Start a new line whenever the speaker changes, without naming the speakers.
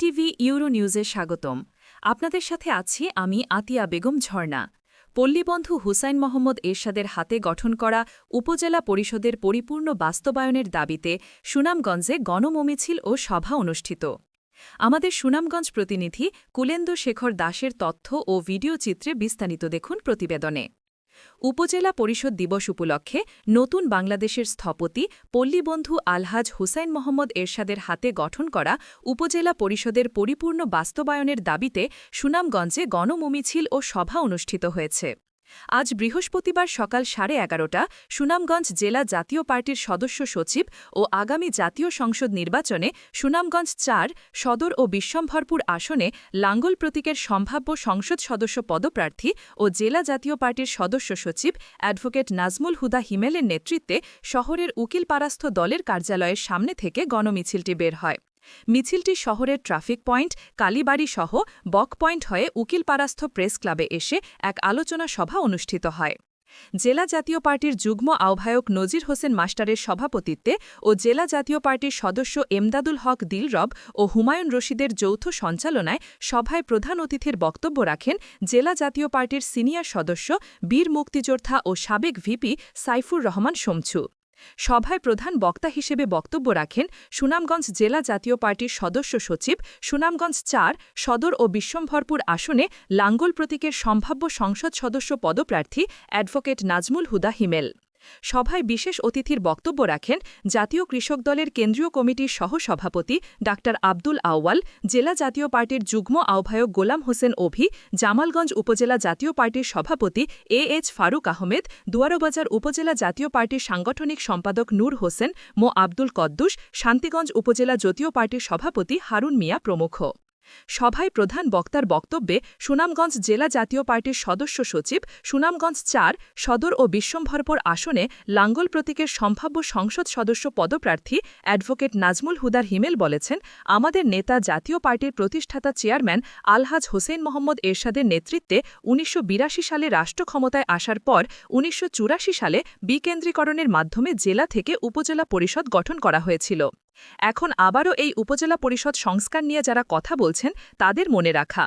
ETV euro নিউজে স্বাগতম। আপনাদের সাথে আছি আমি আতিয়া বেগম ঝর্ণা। পল্লীবন্ধু হুসাইন মোহাম্মদ এরশাদের হাতে গঠন করা উপজেলা পরিষদের পরিপূর্ণ বাস্তবায়নের দাবিতে সুনামগঞ্জে গণমমিছিল ও সভা অনুষ্ঠিত। আমাদের সুনামগঞ্জ প্রতিনিধি কুলেন্দু শেখর দাসের তথ্য ও ভিডিও চিত্রে বিস্তারিত দেখুন প্রতিবেদনে। উপজেলা পরিষদ দিবস উপলক্ষে নতুন বাংলাদেশের স্থপতি পল্লীবন্ধু আলহাজ হুসাইন মোহাম্মদ এরশাদের হাতে গঠন করা উপজেলা পরিষদের পরিপূর্ণ বাস্তবায়নের দাবিতে সুনামগঞ্জে গণমমিছিল ও সভা অনুষ্ঠিত হয়েছে। আজ বৃহস্পতিবার সকাল সাড়ে এগারোটা সুনামগঞ্জ জেলা জাতীয় পার্টির সদস্য সচিব ও আগামী জাতীয় সংসদ নির্বাচনে সুনামগঞ্জ চার, সদর ও বিশ্বম্ভরপুর আসনে লাঙ্গল প্রতীকের সম্ভাব্য সংসদ সদস্য পদপ্রার্থী ও জেলা জাতীয় পার্টির সদস্য সচিব অ্যাডভোকেট নাজমুল হুদা হিমেলের নেতৃত্বে শহরের উকিলপাড়াস্থ দলের কার্যালয়ের সামনে থেকে গণমিছিলটি বের হয়। মিছিলটি শহরের ট্রাফিক পয়েন্ট, কালীবাড়ি সহ বক পয়েন্ট হয়ে উকিলপাড়াস্থ প্রেস ক্লাবে এসে এক আলোচনা সভা অনুষ্ঠিত হয়। জেলা জাতীয় পার্টির যুগ্ম আহ্বায়ক নজির হোসেন মাস্টারের সভাপতিত্বে ও জেলা জাতীয় পার্টির সদস্য এমদাদুল হক দিলরব ও হুমায়ুন রশিদের যৌথ সঞ্চালনায় সভায় প্রধান অতিথির বক্তব্য রাখেন জেলা জাতীয় পার্টির সিনিয়র সদস্য বীর মুক্তিযোদ্ধা ও সাবেক ভিপি সাইফুর রহমান শমছু সভায় প্রধান বক্তা হিসেবে বক্তব্য রাখেন সুনামগঞ্জ জেলা জাতীয় পার্টির সদস্য সচিব, সুনামগঞ্জ চার সদর ও বিশ্বম্ভরপুর আসনে লাঙ্গল প্রতীকের সম্ভাব্য সংসদ সদস্য পদপ্রার্থী অ্যাডভোকেট নাজমুল হুদা হিমেল। সভায় বিশেষ অতিথির বক্তব্য রাখেন জাতীয় কৃষক দলের কেন্দ্রীয় কমিটির সহসভাপতি ডা আব্দুল আউয়াল, জেলা জাতীয় পার্টির যুগ্ম আহ্বায়ক গোলাম হোসেন অভি জামালগঞ্জ উপজেলা জাতীয় পার্টির সভাপতি এ এইচ ফারুক আহমেদ, দুয়ারবাজার উপজেলা জাতীয় পার্টির সাংগঠনিক সম্পাদক নূর হোসেন, মো আব্দুল কদ্দুস, শান্তিগঞ্জ উপজেলা জাতীয় পার্টির সভাপতি হারুন মিয়া প্রমুখ। সভায় প্রধান বক্তার বক্তব্যে সুনামগঞ্জ জেলা জাতীয় পার্টির সদস্য সচিব, সুনামগঞ্জ চার সদর ও বিশ্বম্ভরপুর আসনে লাঙ্গল প্রতীকের সম্ভাব্য সংসদ সদস্য পদপ্রার্থী অ্যাডভোকেট নাজমুল হুদার হিমেল বলেছেন, আমাদের নেতা জাতীয় পার্টির প্রতিষ্ঠাতা চেয়ারম্যান আলহাজ হোসেন মোহাম্মদ এরশাদের নেতৃত্বে উনিশশো বিরাশি সালে রাষ্ট্র ক্ষমতায় আসার পর উনিশশো চুরাশি সালে বিকেন্দ্রীকরণের মাধ্যমে জেলা থেকে উপজেলা পরিষদ গঠন করা হয়েছিল। এখন আবারও এই উপজেলা পরিষদ সংস্কার নিয়ে যারা কথা বলছেন তাদের মনে রাখা।